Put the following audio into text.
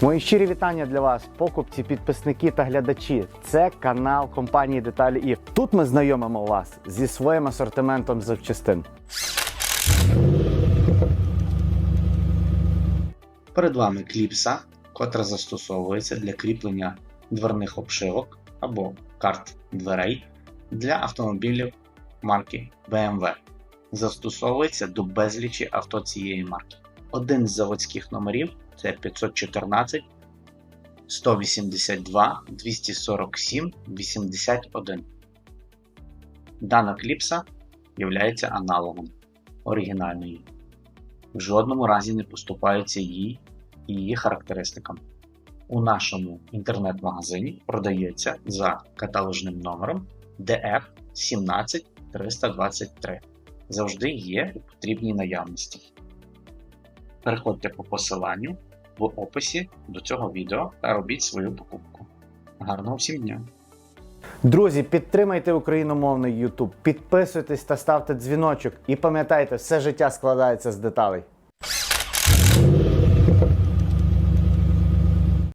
Мої щирі вітання для вас, покупці, підписники та глядачі. Це канал компанії Деталі ІФ. Тут ми знайомимо вас зі своїм асортиментом запчастин. Перед вами кліпса, котра застосовується для кріплення дверних обшивок або карт дверей для автомобілів марки BMW. Застосовується до безлічі авто цієї марки. Один з заводських номерів це 514 182 247 81. Дана кліпса є аналогом оригінальної. В жодному разі не поступаються їй і її характеристикам. У нашому інтернет-магазині продається за каталожним номером DR 17323. Завжди є у потрібній наявності. Переходьте по посиланню в описі до цього відео та робіть свою покупку. Гарного всім дня! Друзі, підтримайте україномовний YouTube, підписуйтесь та ставте дзвіночок. І пам'ятайте, все життя складається з деталей.